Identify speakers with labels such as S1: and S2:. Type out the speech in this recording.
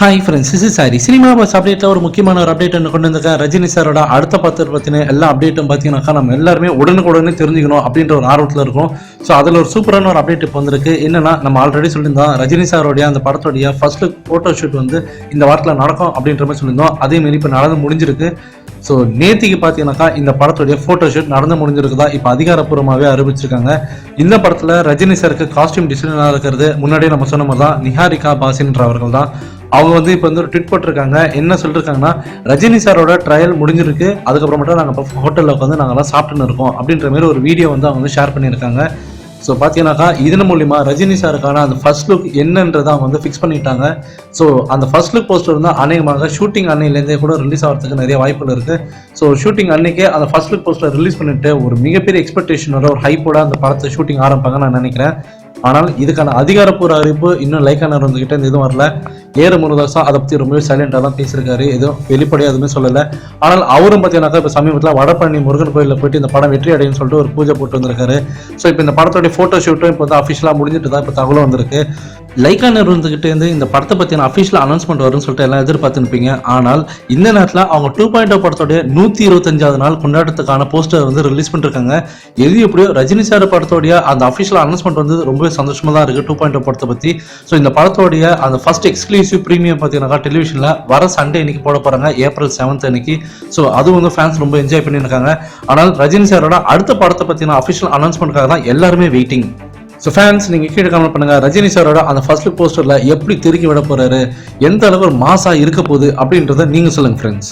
S1: Hi friends is சாரி cinema buzz அப்டேட்டில் ஒரு முக்கியமான ஒரு அப்டேட் ஒன்று கொண்டு வந்திருக்கேன். ரஜினி சாரோட அடுத்த பத்து பற்றின எல்லா அப்டேட்டும் பார்த்தீங்கன்னாக்கா நம்ம எல்லாருமே உடனுக்குடனே தெரிஞ்சுக்கணும் அப்படின்ற ஒரு ஆர்வத்தில் இருக்கும். ஸோ அதில் ஒரு சூப்பரான ஒரு அப்டேட் இப்போ வந்திருக்கு. என்னன்னா நம்ம ஆல்ரெடி சொல்லியிருந்தோம் ரஜினி சாரோடைய அந்த படத்தோடைய ஃபர்ஸ்ட் லுக் ஃபோட்டோ ஷூட் வந்து இந்த வாரத்தில் நடக்கும் அப்படின்ற மாதிரி சொல்லியிருந்தோம். அதே மாரி இப்போ நடந்து முடிஞ்சிருக்கு. ஸோ நேத்திக்கு பார்த்தீங்கன்னாக்கா இந்த படத்துடைய ஃபோட்டோ ஷூட் நடந்து முடிஞ்சிருக்குதா? இப்போ அதிகாரப்பூர்வமாகவே அறிவிச்சிருக்காங்க. இந்த படத்தில் ரஜினி சாருக்கு காஸ்டியூம் டிசைனராக இருக்கிறது. முன்னாடியே நம்ம சொன்ன மாதிரி தான் நிஹாரிகா பாசின்ற அவர்கள் தான் அவங்க வந்து இப்போ வந்து ஒரு ட்விட் போட்டிருக்காங்க. என்ன சொல்லிருக்காங்கன்னா ரஜினி சாரோட ட்ரையல் முடிஞ்சிருக்கு. அதுக்கப்புறமேட்டா நாங்கள் இப்போ ஹோட்டலில் உட்காந்து நாங்கள்லாம் சாப்பிட்டுன்னு இருக்கோம் அப்படின்ற மாதிரி ஒரு வீடியோ வந்து அவங்க வந்து ஷேர் பண்ணியிருக்காங்க. ஸோ பார்த்தீங்கன்னாக்கா இதன் மூலிமா ரஜினி சாருக்கான அந்த ஃபர்ஸ்ட் லுக் என்னன்றதை அவங்க வந்து ஃபிக்ஸ் பண்ணிட்டாங்க. ஸோ அந்த ஃபர்ஸ்ட் லுக் போஸ்டர் வந்து அநேகமாக ஷூட்டிங் அன்னையிலேருந்தே கூட ரிலீஸ் ஆகிறதுக்கு நிறைய வாய்ப்புகள் இருக்குது ஸோ ஷூட்டிங் அன்னைக்கே அந்த ஃபர்ஸ்ட் லுக் போஸ்டர் ரிலீஸ் பண்ணிட்டு ஒரு மிகப்பெரிய எக்ஸ்பெக்டேஷனோட ஒரு ஹைப்போட அந்த படத்தை ஷூட்டிங் ஆரம்பிப்பாங்க நான் நினைக்கிறேன். ஆனால் இதுக்கான அதிகாரப்பூர்வ அறிவிப்பு இன்னும் லைக்கானர் வந்துக்கிட்ட இந்த எதுவும் வரல. ஏறு முருதாசம் அதை பற்றி ரொம்பவே சைலண்டாக தான் பேசியிருக்காரு. எதுவும் வெளிப்படையாக எதுவுமே சொல்லலை. ஆனால் அவரும் பார்த்தீங்கன்னாக்கா இப்போ சமீபத்தில் வடபழனி முருகன் கோயிலில் போயிட்டு இந்த படம் வெற்றி அடையும்னு சொல்லிட்டு ஒரு பூஜை போட்டு வந்திருக்காரு. ஸோ இப்போ இந்த படத்தோடைய ஃபோட்டோ ஷூட்டும் இப்போ வந்து அஃபிஷியலாக முடிஞ்சிட்டு தான் இப்போ தகவலும் வந்திருக்கு. லைக்கா நிறுவனத்துக்கிட்ட இருந்து இந்த படத்தை பற்றின அஃபிஷியல் அனௌன்ஸ்மெண்ட் வரும்னு சொல்லிட்டு எல்லாம் எதிர்பார்த்துருப்பீங்க. ஆனால் இந்த நேரத்தில் அவங்க டூ பாயிண்ட் oh படத்தோடைய நூற்றி இருபத்தஞ்சாவது நாள் கொண்டாட்டத்துக்கான போஸ்டர் வந்து ரிலீஸ் பண்ணிருக்காங்க. எது எப்படியோ ரஜினி சார் படத்தோடைய அந்த அஃபிஷியல் அனௌன்ஸ்மெண்ட் வந்து ரொம்பவே சந்தோஷமாக தான் இருக்குது டூ பாயிண்ட் oh படத்தை பற்றி ஸோ இந்த படத்தோடைய அந்த ஃபர்ஸ்ட் எக்ஸ்க்ளூசிவ் ப்ரீமியம் பார்த்தீங்கன்னாக்கா டெலிவிஷனில் வர சண்டே இன்னைக்கு போட போகிறாங்க ஏப்ரல் செவன்த் அன்னைக்கு. ஸோ அது வந்து ஃபேன்ஸ் ரொம்ப என்ஜாய் பண்ணியிருக்காங்க. ஆனால் ரஜினி சாரோட அடுத்த படத்தை பற்றின அஃபிஷியல் அனௌன்ஸ்மெண்ட்காக தான் எல்லாருமே வெயிட்டிங் ஸோ ஃபேன்ஸ் நீங்கள் கீழே கமெண்ட் பண்ணுங்க. ரஜினி சாரோட அந்த ஃபர்ஸ்ட் லுக் போஸ்டரில் எப்படி திருக்கி விட போறாரு? எந்த அளவு ஒரு இருக்க போகுது அப்படின்றத நீங்கள் சொல்லுங்க ஃப்ரெண்ட்ஸ்